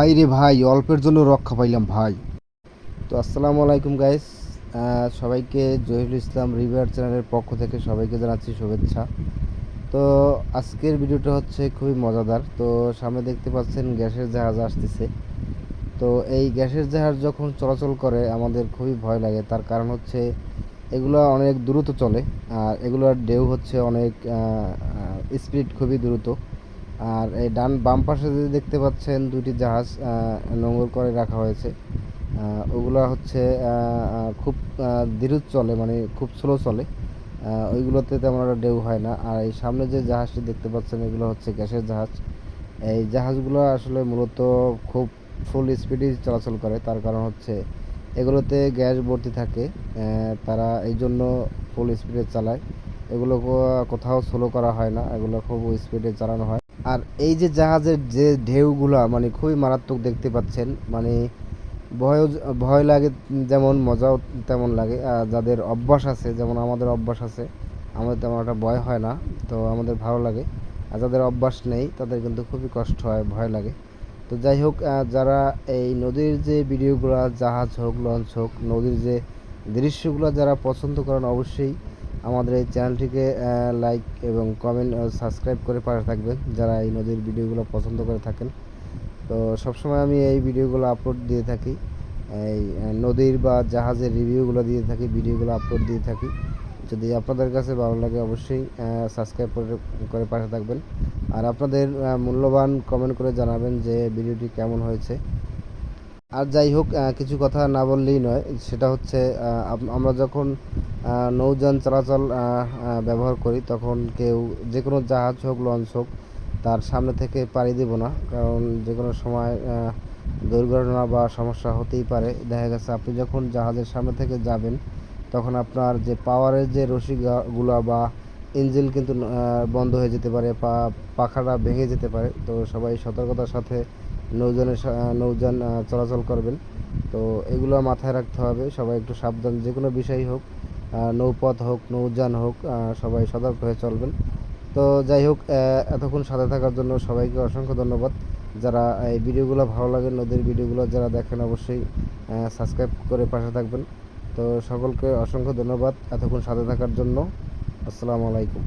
ভাই রে ভাই, অল্পের জন্য রক্ষা পাইলাম ভাই। তো আসসালামু আলাইকুম গাইস সবাইকে জহিরুল ইসলাম রিভার চ্যানেলের পক্ষ থেকে সবাইকে জানাচ্ছি শুভেচ্ছা। তো আজকের ভিডিওটা হচ্ছে খুবই মজাদার। তো সামনে দেখতে পাচ্ছেন গ্যাসের জাহাজ আসতেছে। তো এই গ্যাসের জাহাজ যখন চলাচল করে, আমাদের খুবই ভয় লাগে। তার কারণ হচ্ছে এগুলো অনেক দ্রুত চলে, আর এগুলোর ঢেউ হচ্ছে অনেক স্পিড খুবই দ্রুত। আর এই ডান বাম পাশে যে দেখতে পাচ্ছেন দুটি জাহাজ নোঙর করে রাখা হয়েছে। ওগুলো হচ্ছে খুব ধীর চলে মানে খুব স্লো চলে। ওইগুলোতে তেমন একটা ডেউ হয় না। আর এই সামনে যে জাহাজটি দেখতে পাচ্ছেন, এগুলো হচ্ছে গ্যাসের জাহাজ। এই জাহাজগুলো আসলে মূলত খুব ফুল স্পিডে চলাচল করে। তার কারণ হচ্ছে, এগুলোতে গ্যাস ভর্তি থাকে। তারা এই জন্য ফুল স্পিডে চালায়। এগুলো কোথাও স্লো করা হয় না। এগুলো খুব স্পিডে চালানো হয়। আর এই যে জাহাজের যে ঢেউগুলা মানে খুবই মারাত্মক দেখতে পাচ্ছেন মানে ভয় ভয় লাগে যেমন, মজাও তেমন লাগে। আর যাদের অভ্যাস আছে, যেমন আমাদের অভ্যাস আছে, আমাদের তেমন একটা ভয় হয় না, তো আমাদের ভালো লাগে। আর যাদের অভ্যাস নেই, তাদের কিন্তু খুবই কষ্ট হয়, ভয় লাগে। তো যাই হোক যারা এই নদীর যে ভিডিওগুলো, জাহাজ হোক লঞ্চ হোক, নদীর যে দৃশ্যগুলো যারা পছন্দ করেন, অবশ্যই আমাদের এই চ্যানেলটিকে লাইক এবং কমেন্ট সাবস্ক্রাইব করে পাশে থাকবেন যারা এই নদীর ভিডিওগুলো পছন্দ করে থাকেন। তো সবসময় আমি এই ভিডিওগুলো আপলোড দিয়ে থাকি, এই নদীর বা জাহাজের রিভিউগুলো দিয়ে থাকি, ভিডিওগুলো আপলোড দিয়ে থাকি। যদি আপনাদের কাছে ভালো লাগে অবশ্যই সাবস্ক্রাইব করে পাশে থাকবেন। আর আপনাদের মূল্যবান কমেন্ট করে জানাবেন যে ভিডিওটি কেমন হয়েছে। আর যাই হোক কিছু কথা না বললেই নয়, সেটা হচ্ছে আমরা যখন নৌযান চলাচল ব্যবহার করি। তখন কেউ যে কোনো জাহাজ হোক, লঞ্চ হোক, তার সামনে থেকে পাড়ি দেব না। কারণ যে কোনো সময় দুর্ঘটনা বা সমস্যা হতেই পারে। দেখা গেছে আপনি যখন জাহাজের সামনে থেকে যাবেন, তখন আপনার যে পাওয়ারের যে রশিগুলো বা ইঞ্জিন কিন্তু বন্ধ হয়ে যেতে পারে পা পাখাটা ভেঙে যেতে পারে। তো সবাই সতর্কতার সাথে নৌযানের নৌযান চলাচল করবেন। তো এগুলো মাথায় রাখতে হবে। সবাই একটু সাবধান। যে কোনো বিষয়ই হোক নৌপথ হোক, নৌযান হোক সবাই সতর্ক হয়ে চলবেন। তো যাই হোক এতক্ষণ সাথে থাকার জন্য সবাইকে অসংখ্য ধন্যবাদ। যারা এই ভিডিওগুলো ভালো লাগে, নদীর ভিডিওগুলো যারা দেখেন অবশ্যই সাবস্ক্রাইব করে পাশে থাকবেন। তো সকলকে অসংখ্য ধন্যবাদ এতক্ষণ সাথে থাকার জন্য। আসসালামু আলাইকুম।